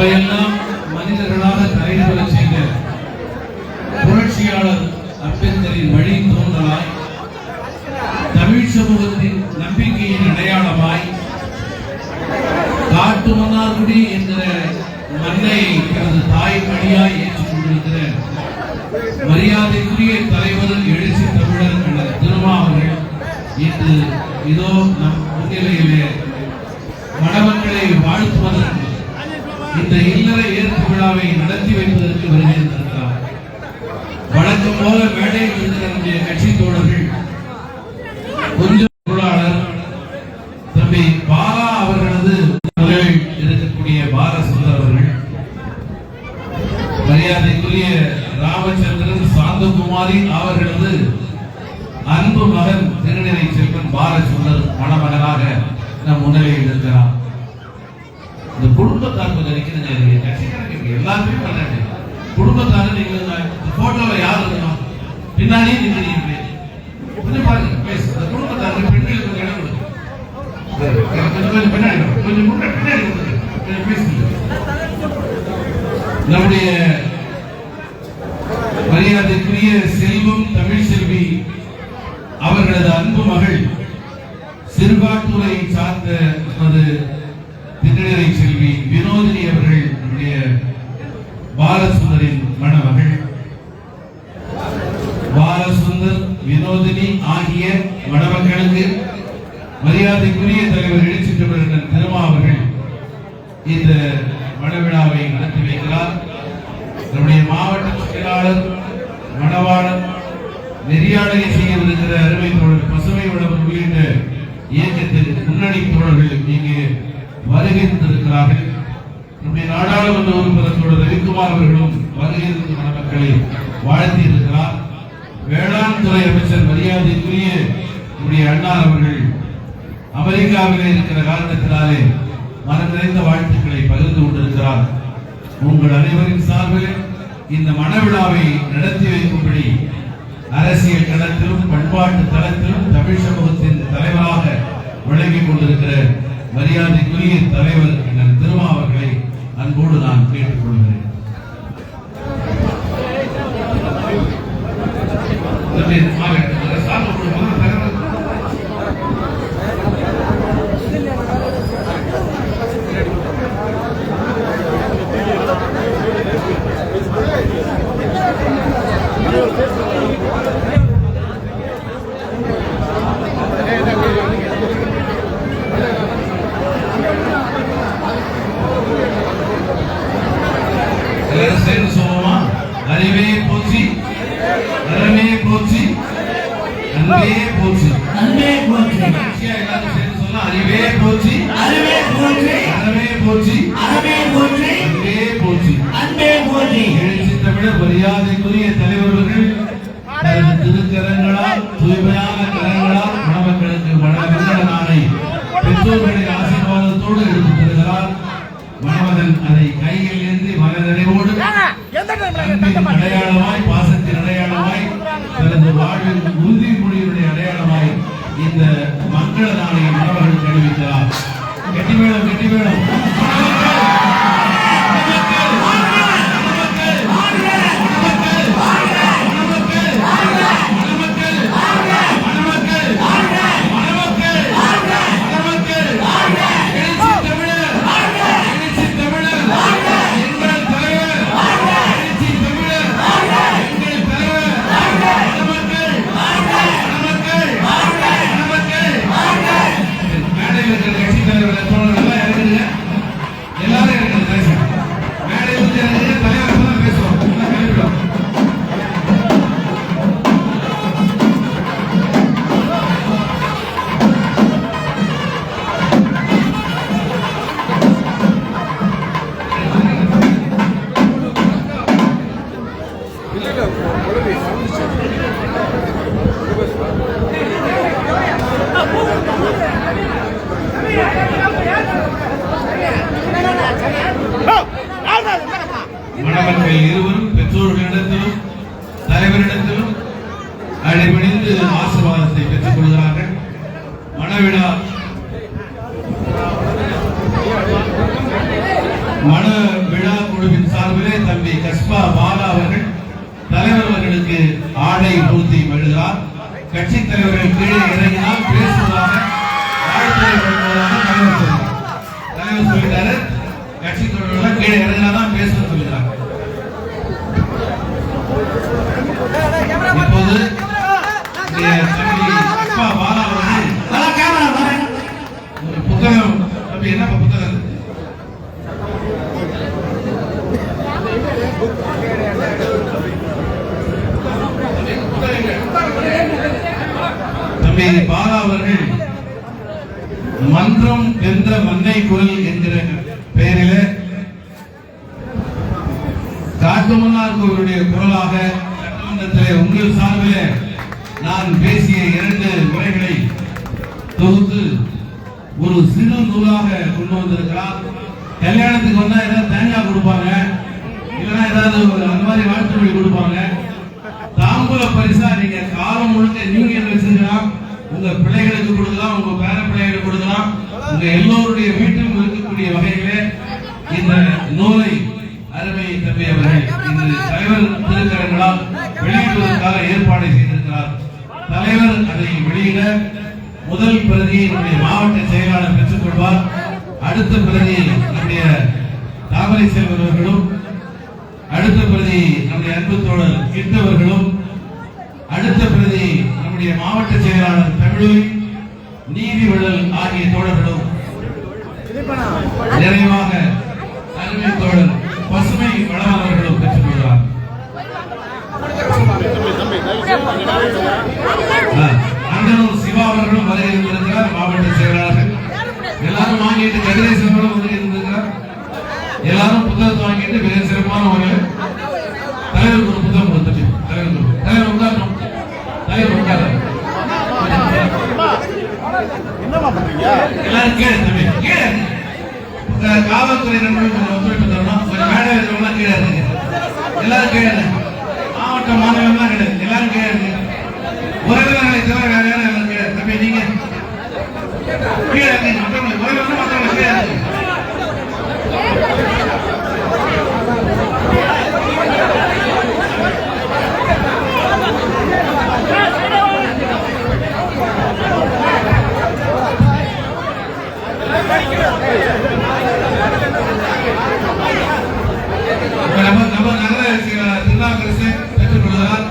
நம்மையெல்லாம் மனிதர்களாக தலைவர செய்த புரட்சியாளர் அம்பேத்கரின் வழி தோன்றலாய் தமிழ் சமூகத்தின் நம்பிக்கையின் அடையாளமாய் காட்டு மன்னார்குடி என்கிற மண்ணை தனது தாய் மணியாய் ஏற்றுக் கொண்டிருக்கிற மரியாதைக்குரிய தலைவர் எழுச்சி தமிழர் திருமாவர்கள் இன்று இதோ நம் முன்னிலையிலே மணமக்களை வாழ்த்துவதற்கு இந்த இல்லற ஏற்பு விழாவை நடத்தி வைப்பதற்கு வருகின்றிருக்கிறார் வழக்கம் போல மேடையில் இருக்கிற நம்முடைய கட்சி தோழர்கள் கொஞ்சம் பொருளாளர் தம்பி பாலா அவர்களது முதலில் இருக்கக்கூடிய பாலசுந்தர் அவர்கள் மரியாதைக்குரிய ராமச்சந்திரன் சாந்தகுமாரி அவர்களது அன்பு மகன் திருநிலை செல்வன் பாலசுந்தர் மணமகனாக நம் முன்னிலையில் இருக்கிறார். இந்த குடும்பத்தார் கொஞ்சம் நிக்கிறீங்க கட்சிக்காரங்க எல்லாருமே பண்ணாங்க குடும்பத்தார் நீங்க போட்டோல யார் இருக்கணும்? பின்னாடியே நிக்கிறீங்க கொஞ்சம் பாருங்க பேசு இந்த குடும்பத்தாருக்கு பெண்களுக்கு கொஞ்சம் இடம் கொடுக்கும் கொஞ்சம் கொஞ்சம் பின்னாடி கொஞ்சம் முன்னாடி பின்னாடி கொடுங்க. கொஞ்சம் பேசுங்க நம்முடைய மரியாதைக்குரிய செல்வம் தமிழ் செல்வி அவர்களது அன்பு மகள் சிறுபாட்டுரை சார்ந்த நமது திண்ணறை செல்வி வினோதினி அவர்கள் நம்முடைய பாலசுந்தரின் மணமகள். பாலசுந்தர் வினோதினி ஆகிய மணமக்களுக்கு மரியாதைக்குரிய தலைவர் எழுச்சி திருமா அவர்கள் இந்த மணவிழாவை நடத்தி வைக்கிறார். நம்முடைய மாவட்ட செயலாளர் மணவாளன் நெறியாளரை செய்யவிருக்கிற அருமை தோழர் பசுமை உழவர் உள்ளிட்ட இயக்கத்தின் முன்னணி தோழர்கள் இங்கே வருகை தந்திருக்கிறார்கள் நம்முடைய நாடாளுமன்ற உறுப்பினர் தோழர் ரவிக்குமார் அவர்களும் வருகை தந்த மணமக்களை வாழ்த்தி இருக்கிறார். வேளாண் துறை அமைச்சர் மரியாதைக்குரிய நம்முடைய அண்ணா அவர்கள் அமெரிக்காவிலே இருக்கிற காரணத்தினாலே மனம் நிறைந்த வாழ்த்துக்களை பகிர்ந்து கொண்டிருக்கிறார். உங்கள் அனைவரின் சார்பில் இந்த மனவிழாவை நடத்தி வைக்கும்படி அரசியல் களத்திலும் பண்பாட்டு தளத்திலும் தமிழ் சமூகத்தின் தலைவராக விளங்கிக் கொண்டிருக்கிற மரியாதைக்குரிய தலைவர் அண்ணன் திருமா அவர்களை அன்போடு நான் கேட்டுக் கொள்கிறேன். அறிவே போச்சு அறிவே போற்றி. அறமே போச்சு அறவே போற்றி. அன்பே போச்சு அன்பே போற்றி. எழுச்சி தமிழர் மரியாதைக்குரிய தலைவர்கள் திருக்கரங்களால் தூய்மையான கரங்களால் மணமக்களுக்கு மணமங்கள நாளை பெற்றோர்களின் ஆசீர்வாதத்தோடு எடுத்துத் தருகிறார். மணமகன் அதை கையில் ஏந்தி மனநிறைவோடு அன்பின் இந்த மங்கள நாளை மணமகளுக்கு அறிவிக்கிறார் கெட்டிமேளம் கெட்டிமேளம் ஆடை எழுதுகிறார் கட்சி தலைவர்கள் கீழே இறங்கினால் பேசுவதாக வாழ்த்துரை தலைவர் கட்சி தலைவர்கள் கீழே இறங்கினாதான் இப்போது கஸ்பா பாலா அவர்கள் அதான் கேமரா வரேன் ஒரு புத்தகம் தம்பி என்ன புத்தகம் இது? தம்பி பாலா அவர்கள் மன்றம் வென்ற மண்ணை குரல் என்கிற பெயரில காட்டுமன்னார் கோவிலுடைய குரலாக சட்டமன்றத்திலே உங்கள் சார்பில் நான் பேசிய இரண்டு உரைகளை தொகுத்து ஒரு சிறு நூலாக கொண்டு வந்திருக்கிறார். கல்யாணத்துக்கு வந்தா ஏதாவது தேங்காய் கொடுப்பாங்க. இல்லைன்னா ஏதாவது ஒரு அந்த மாதிரி வாழ்த்து கொடுப்பாங்க தாம்பூல பரிசா நீங்க காலம் முழுக்க நீங்க என்ன வச்சிருக்கலாம் உங்க பிள்ளைகளுக்கு கொடுக்கலாம் உங்க பேர பிள்ளைகளுக்கு கொடுக்கலாம். உங்க எல்லோருடைய வீட்டிலும் இருக்கக்கூடிய வகையிலே இந்த நூலை அருமை தம்பி அவர்கள் இன்று தலைவர் திருக்கரங்களால் வெளியிடுவதற்காக ஏற்பாடு செய்திருக்கிறார். தலைவர் அதை வெளியிட முதல் பிரதியை நம்முடைய மாவட்ட செயலாளர் பெற்றுக் கொள்வார். அடுத்த பிரதியை நம்முடைய தாமரை செல்வர் அவர்களும் அடுத்த பிரதி நம்முடைய அன்பு தோழர் கிட்டவர்களும் அடுத்த நம்முடைய மாவட்ட செயலாளர் தமிழொலி நீதிவள்ளல் ஆகிய தோழர்களும் நிறைவாக தலைமை தோழர் பசுமை வளம் அவர்களும் பெற்றுக் கொள்வார் எல்லாரும் கேளு தம்பி கேளு காவல்துறை நண்பர்கள் கொஞ்சம் ஒத்துழைப்பு தரணும். கொஞ்சம் மேடை இருக்கிறவங்க கீழே இருங்க எல்லாரும் கீழே இருங்க மாவட்ட மாநிலம்லாம் கிடையாது எல்லாரும் கீழே இருங்க உறவினர்களை தவிர வேற யாரும் எல்லாரும் கீழே தம்பி நீங்க. கீழே இருங்க மற்றவங்க உறவினர் மற்றவங்க கீழே இருங்க இப்ப நம்ம நம்ம நகர செயலாளர் திருநாவுக்கரசு பெற்றுக் கொள்கிறார்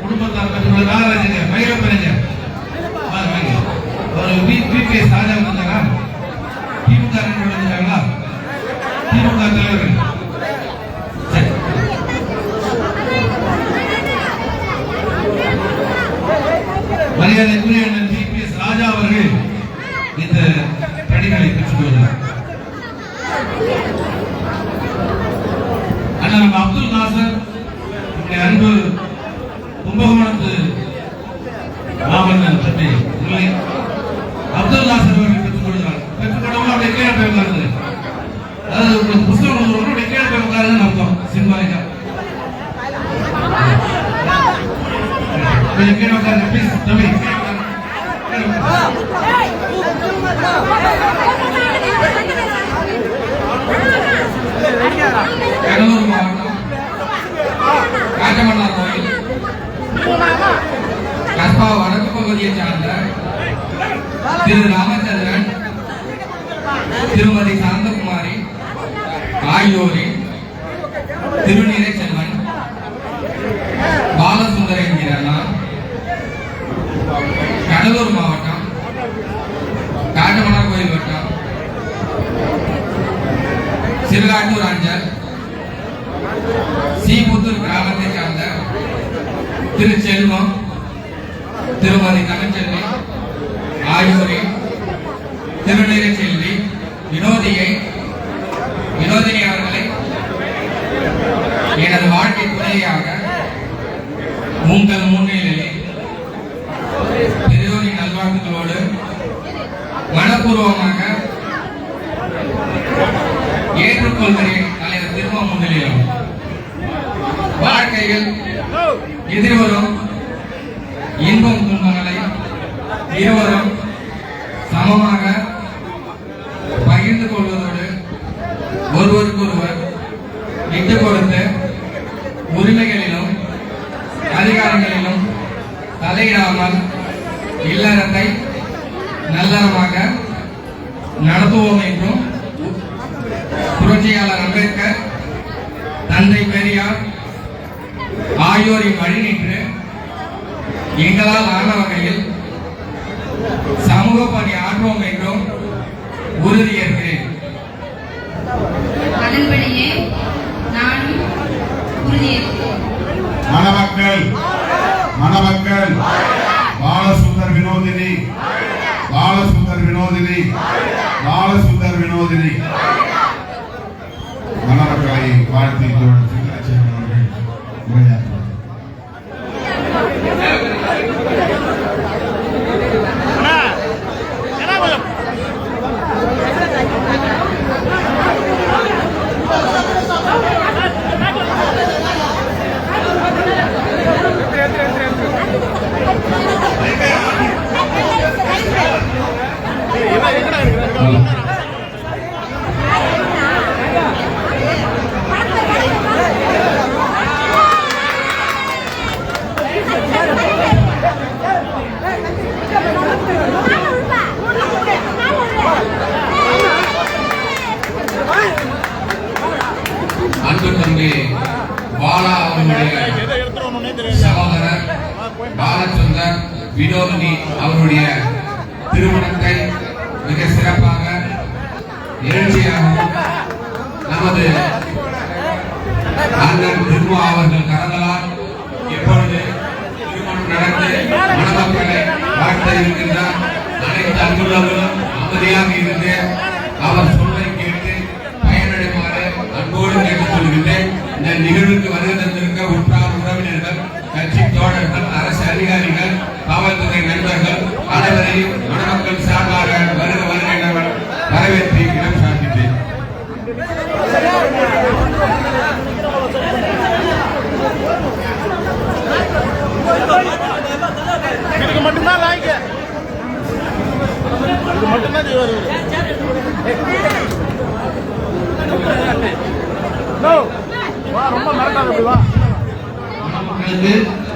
குடும்பத்தார் பெற்றுக் கொள்கிறார் நாகராஜங்க மயிலப்பரங்க வாங்க வாங்க ஒரு பி பிபிஎஸ் ராஜா வந்தாரா திமுக ரெண்டு வந்தாங்களா திமுக தலைவர்கள் சரி. மரியாதைக்குரிய அண்ணன் பிபிஎஸ் ராஜா அவர்கள் இந்த பணிகளை பெற்றுக் கொள்கிறார். அண்ணா அப்துல் நாசர் நம்முடைய அன்பு கும்பகோணத்து மாமன்னன் தம்பி இல்லை. அப்துல் நாசர் அவர்கள் பெற்றுக் கொள்கிறார். பெற்றுக் கொள்ளவும் அப்படியே கீழே போய் அதாவது உங்களுக்கு புஸ்தகம் கொடுக்குறவங்க அப்படியே கீழே போய் உட்காருங்கன்னு அர்த்தம் சிம்பாலிக்கா கொஞ்சம் கீழே உட்காருங்க ப்ளீஸ் தம்பி கீழே உட்காருங்க. கீழே உட்காருங்க. கடலூர் மாவட்டம் காட்டமன்னார் கோயில் கஸ்பா தொகுதியை சார்ந்த திரு ராமச்சந்திரன் திருமதி சாந்தகுமாரி ஆகியோரின் திருநீரை செல்வன் பாலசுந்தர் என்கிற நான் கடலூர் மாவட்டம் காட்டுமணர் கோயில் வட்டம் சிறுகாட்டூர் அஞ்சல் சீபுத்தூர் கிராமத்தை சார்ந்த திரு செல்வம் திருமதி தமிழ்ச்செல்வி ஆகியோரின் திருநீரை வினோதினி அவருடைய மட்டும்தான் இவர் வா ரொம்ப மிரட்டாது அப்படி வா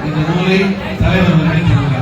இந்த நூலை தலைவர் நினைக்கிறார்